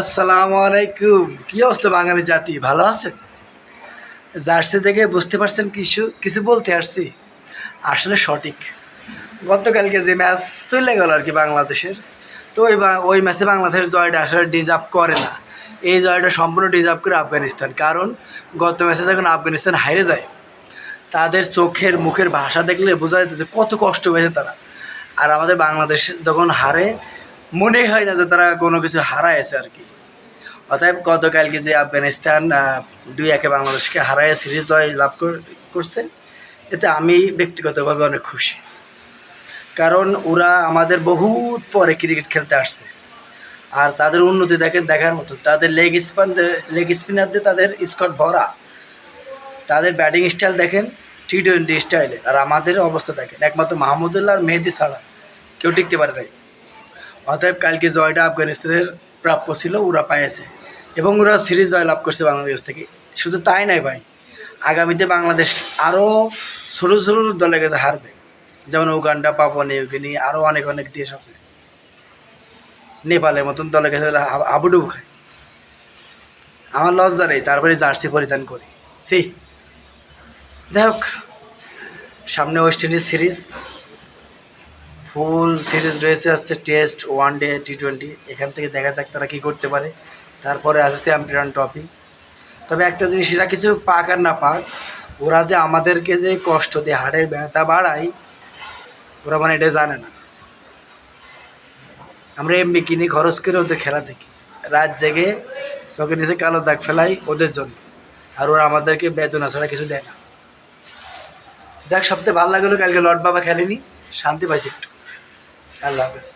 আসসালামু আলাইকুম। কি অবস্থা বাঙালি জাতি? ভালো আছে? জার্সি দেখে বুঝতে পারছেন কিছু কিছু বলতে আসছি। আসলে সঠিক। গতকালকে যে ম্যাচ চলে গেল আর কি বাংলাদেশের, তো ওই ওই ম্যাচে বাংলাদেশের জয়টা আসলে ডিজার্ভ করে না। এই জয়টা সম্পূর্ণ ডিজার্ভ করে আফগানিস্তান। কারণ গত ম্যাচে যখন আফগানিস্তান হারে যায়, তাদের চোখের মুখের ভাষা দেখলে বোঝা যেত যে কত কষ্ট হয়েছে তারা। আর আমাদের বাংলাদেশ যখন হারে মনে হয় না যে তারা কোনো কিছু হারায়ছে আর কি। অতএব গতকালকে যে আফগানিস্তান দুই একে বাংলাদেশকে হারায় সিরিজ জয় লাভ করছে, এতে আমি ব্যক্তিগতভাবে অনেক খুশি। কারণ ওরা আমাদের বহুত পরে ক্রিকেট খেলতে আসছে। আর তাদের উন্নতি দেখেন, দেখার মতো। তাদের লেগ স্পিন লেগ স্পিনারদের তাদের স্কট ভরা। তাদের ব্যাটিং স্টাইল দেখেন টি টোয়েন্টি স্টাইলে আর আমাদের অবস্থা দেখেন, একমাত্র মাহমুদুল্লাহ আর মেহেদি ছাড়া। কেউ টিকতে পারে নাই। অতএব কালকে জয়টা আফগানিস্তানের প্রাপ্য ছিল, ওরা পেয়েছে এবং ওরা সিরিজ জয় লাভ করছে বাংলাদেশ থেকে। শুধু তাই নাই ভাই, আগামীতে বাংলাদেশ আরও ছোটো ছোটো দলের কাছে হারবে। যেমন উগান্ডা, পাপুয়া, নিউগিনি আরও অনেক অনেক দেশ আছে। নেপালের মতন ওরা হাব- হাবুডুবু খায়। আমার লজ্জা নেই, তারপরে জার্সি পরিধান করি। সি যাই হোক, সামনে West Indies series. Full series রয়েছে আসছে test, one day T twenty এখান থেকে দেখা যাক তারা কী করতে পারে। তারপরে আছে চ্যাম্পিয়ন ট্রফি। তবে একটা জিনিস, এরা কিছু পাক আর না পাক, ওরা যে আমাদেরকে যে কষ্ট দিয়ে, হাড়ের ব্যথা বাড়ায়, ওরা মানে এটা জানে না। আমরা এমনি কিনি, খরচ করে ওদের খেলা দেখি। রাত জেগে চোখের নিচে কালো দাগ ফেলাই ওদের জন্য। আর ওরা আমাদেরকে বেদনা ছাড়া কিছু দেয় না। যাক সবথেকে ভালো লাগল, কালকে লর্ড বাবা খেলেনি। শান্তি পাইছি একটু। আল্লাহ হাফেজ